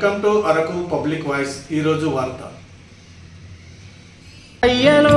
Welcome to Araku public voice ఈరోజు వార్త. అయ్యలో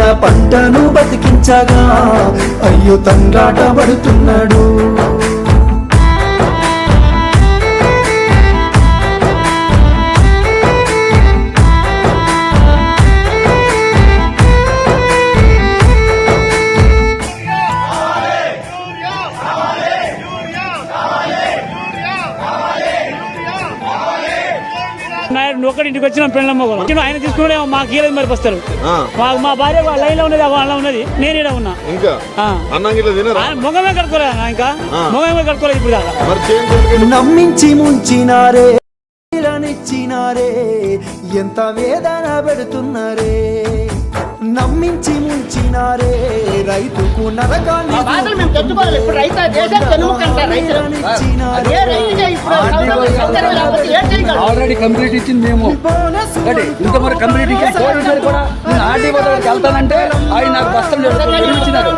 తన పంటను బతికించగా. అయ్యో తండ్రాట పడుతున్నాడు. ఒక్కడి ఇంటికి వచ్చిన పెళ్ళమ్మ కూడా ఆయన తీసుకునే మా కీలేదు మరి వస్తారు ఆ, మా మా భార్య లైన్లో ఉన్నది వాళ్ళ ఉన్నది. నేను ఈడ ఉన్నా. ఇంకా? మొగమే కట్టుకోలేదు అన్న ఇంకా. మొగమే కట్టుకోలేదు ఇప్పుడు దాకా. నమ్మించి ముంచినారే ఎంత వేదన పెడుతున్నారే. నమ్మించి ముంచినారే. రైతుకు నరకాన్ని? ఆల్రెడీ కంప్లీట్ ఇచ్చింది మేము. కంప్లీట్ కూడా నేను ఆర్డీ వద్దకు వెళ్తానంటే ఆయన నాకు ఇచ్చినారు.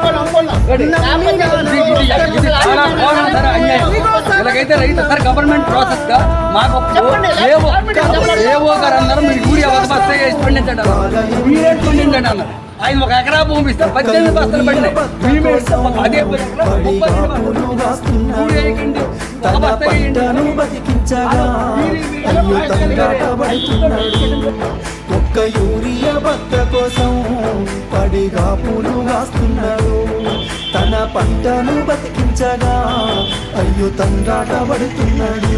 ఇలాగైతే రైతు సార్ గవర్నమెంట్ ప్రాసెస్గా మాకు చెప్పండి, ఏవో గారు అన్నారు మీరు యూరియా ఒక బస్తా వేసి పండించండి అన్నారు మీరే పండించండి అన్నారు ఆయన ఒక ఎకరా భూమి ఇస్తే పద్దెనిమిది బస్తాలు పడినాయి. అదే ఒక్క యూరియా బత్త కోసం పడిగా పూలు కాస్తున్నాడు తన పంటను బతికించగా అయ్యో తండ్రాట పడుతున్నాడు.